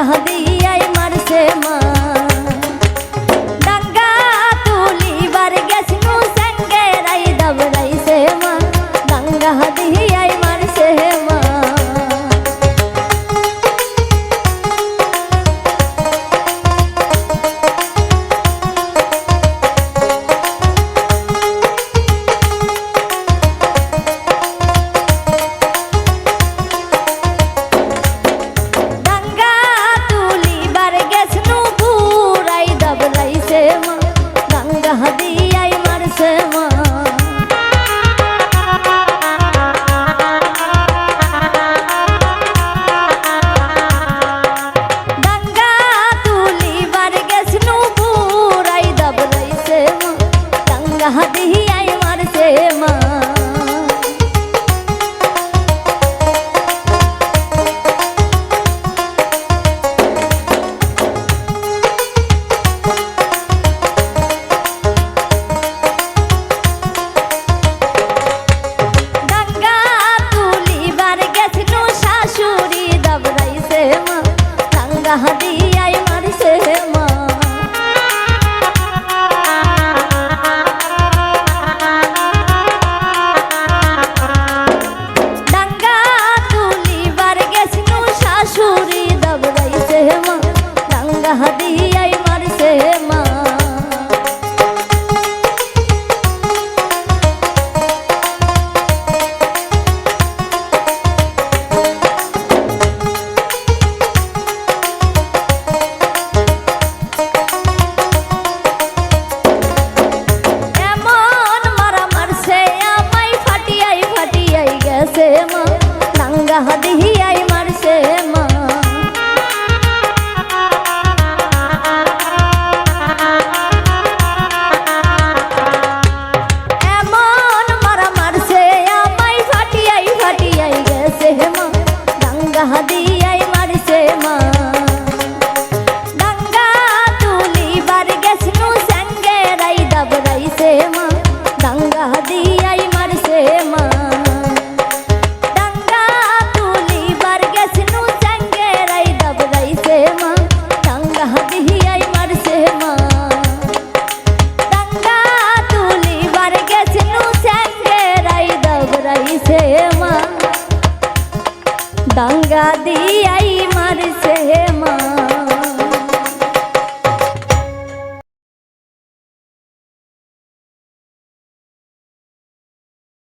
ডাঙ্গা দিয়াই ডাঙ্গা দিয়াই মারছে মা দিয়াই মারছে মা।